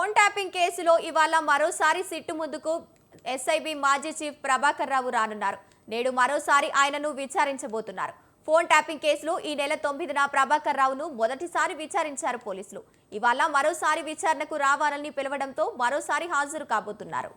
Phone tapping కేసులో ఇవాళ మరోసారి సిట్టు ముందుకు ఎస్ఐబి మాజీ చీఫ్ ప్రభాకర్ రావు రానున్నారు. నేడు మరోసారి ఆయనను విచారించబోతున్నారు. ఫోన్ ట్యాపింగ్ కేసులో ఈ నెల తొమ్మిదిన ప్రభాకర్ రావును మొదటిసారి విచారించారు పోలీసులు. ఇవాళ మరోసారి విచారణకు రావాలని పిలవడంతో మరోసారి హాజరు కాబోతున్నారు.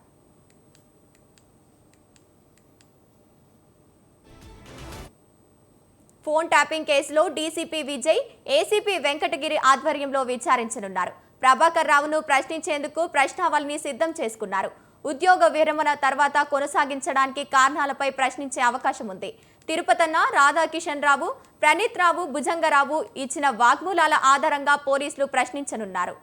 ఫోన్ ట్యాపింగ్ కేసులో డీసీపీ విజయ్ ఏసీపీ వెంకటగిరి ఆధ్వర్యంలో విచారించనున్నారు. ప్రభాకర్ రావును ప్రశ్నించేందుకు ప్రశ్నావళిని సిద్ధం చేసుకున్నారు. ఉద్యోగ విరమణ తర్వాత కొనసాగించడానికి కారణాలపై ప్రశ్నించే అవకాశం ఉంది. తిరుపతన్న రాధాకిషన్ రావు ప్రణీత్ రావు భుజంగరావు ఇచ్చిన వాగ్మూలాల ఆధారంగా పోలీసులు ప్రశ్నించనున్నారు.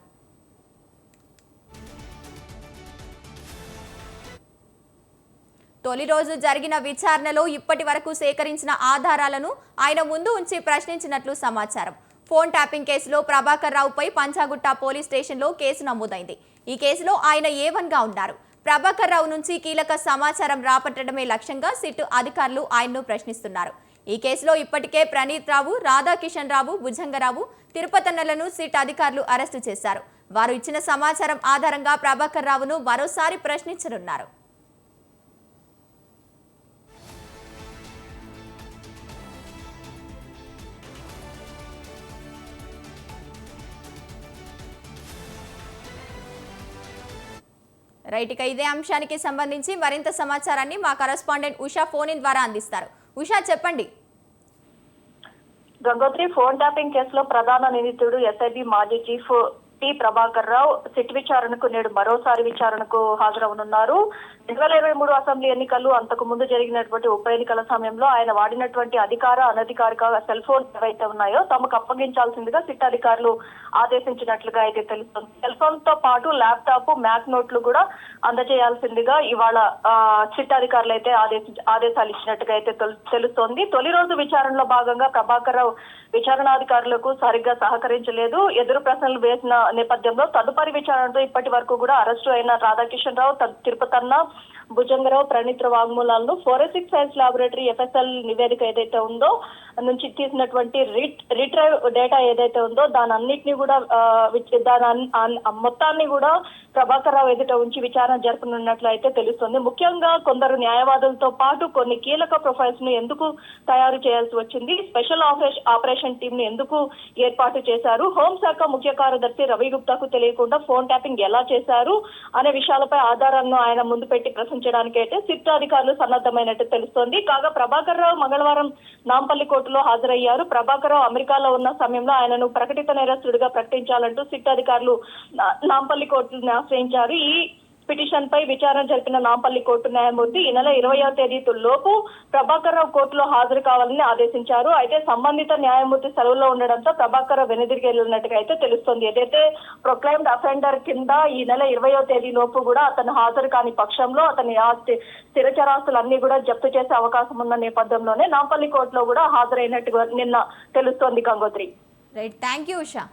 తొలి రోజు జరిగిన విచారణలో ఇప్పటి వరకు సేకరించిన ఆధారాలను ఆయన ముందు ఉంచి ప్రశ్నించినట్లు సమాచారం. ఫోన్ ట్యాపింగ్ కేసులో ప్రభాకర్ రావుపై పంచాగుట్ట పోలీస్ స్టేషన్లో కేసు నమోదైంది. ఈ కేసులో ఆయన ఏవన్గా ఉన్నారు. ప్రభాకర్ రావు నుంచి కీలక సమాచారం రాబట్టడమే లక్ష్యంగా సిట్ అధికారులు ఆయన్ను ప్రశ్నిస్తున్నారు. ఈ కేసులో ఇప్పటికే ప్రణీత్ రావు రాధాకిషన్ రావు భుజంగరావు తిరుపతన్నలను సిట్ అధికారులు అరెస్టు చేశారు. వారు ఇచ్చిన సమాచారం ఆధారంగా ప్రభాకర్ రావును మరోసారి ప్రశ్నించనున్నారు. రైట్ ఇక ఇదే అంశానికి సంబంధించి మరింత సమాచారాన్ని మా కరస్పాండెంట్ ఉషా ఫోన్ ఇన్ ద్వారా అందిస్తారు. ఉషా చెప్పండి. గంగోత్రి ఫోన్ ట్యాపింగ్ కేసులో ప్రధాన నిందితుడు ఎస్ఐబి మాజీ chief T Prabhakar Rao SIT విచారణకు నేడు మరోసారి విచారణకు హాజరవనున్నారు. రెండు వేల ఇరవై మూడు అసెంబ్లీ ఎన్నికలు అంతకు ముందు జరిగినటువంటి ఉప ఎన్నికల సమయంలో ఆయన వాడినటువంటి అధికార అనధికారిక సెల్ ఫోన్ ఏవైతే ఉన్నాయో తమకు అప్పగించాల్సిందిగా సిట్ అధికారులు ఆదేశించినట్లుగా అయితే తెలుస్తుంది. సెల్ ఫోన్తో పాటు ల్యాప్టాప్ మ్యాక్ నోట్లు కూడా అందజేయాల్సిందిగా ఇవాళ ఆ, సిట్ అధికారులు అయితే ఆదేశాలు ఇచ్చినట్టుగా అయితే తెలుస్తోంది. తొలి రోజు విచారణలో భాగంగా ప్రభాకర్ రావు విచారణాధికారులకు సరిగ్గా సహకరించలేదు. ఎదురు ప్రశ్నలు వేసిన నేపథ్యంలో తదుపరి విచారణతో ఇప్పటి వరకు కూడా అరెస్టు అయిన రాధాకిషన్ రావు తిరుపతన్న భుజంగరావు ప్రణీత్ రావాంగ్మూలాలను ఫోరెన్సిక్ సైన్స్ లాబొరేటరీ ఎఫ్ఎస్ఎల్ నివేదిక ఏదైతే ఉందో నుంచి తీసినటువంటి రిట్ రిట్రైవ్ డేటా ఏదైతే ఉందో దాని అన్నిటిని కూడా దాని మొత్తాన్ని కూడా ప్రభాకర్ రావు ఎదుట ఉంచి విచారణ జరపనున్నట్లు అయితే తెలుస్తుంది. ముఖ్యంగా కొందరు న్యాయవాదులతో పాటు కొన్ని కీలక ప్రొఫైల్స్ను ఎందుకు తయారు చేయాల్సి వచ్చింది? స్పెషల్ ఆపరేషన్ ఆపరేషన్ టీమ్ను ఎందుకు ఏర్పాటు చేశారు? హోంశాఖ ముఖ్య కార్యదర్శి రవి గుప్తాకు తెలియకుండా ఫోన్ ట్యాపింగ్ ఎలా చేశారు అనే విషయాలపై ఆధారాలను ఆయన ముందు పెట్టి ప్రశ్నించడానికి అయితే సిట్ అధికారులు సన్నద్ధమైనట్టు తెలుస్తోంది. కాగా ప్రభాకర్ రావు మంగళవారం నాంపల్లి కోర్టులో హాజరయ్యారు. ప్రభాకర్ రావు అమెరికాలో ఉన్న సమయంలో ఆయనను ప్రకటిత నేరస్తుడిగా ప్రకటించాలంటూ సిట్ అధికారులు నా- నాంపల్లి కోర్టును ఆశ్రయించారు. ఈ పిటిషన్ పై విచారణ జరిపిన నాంపల్లి కోర్టు న్యాయమూర్తి ఈ నెల ఇరవయో తేదీ లోపు ప్రభాకర్ రావు కోర్టులో హాజరు కావాలని ఆదేశించారు. అయితే సంబంధిత న్యాయమూర్తి సెలవులో ఉండడంతో ప్రభాకర్ రావు వెనుదిరిగి వెళ్ళినట్టుగా అయితే తెలుస్తోంది. ఏదైతే ప్రొక్లైమ్డ్ అఫెండర్ కింద ఈ నెల ఇరవయో తేదీ లోపు కూడా అతను హాజరు కాని పక్షంలో అతని ఆస్తి స్థిరచరాస్తులన్నీ కూడా జప్తు చేసే అవకాశం ఉన్న నేపథ్యంలోనే నాంపల్లి కోర్టులో కూడా హాజరైనట్టుగా నిన్న తెలుస్తోంది Gangotri. Right thank you Usha.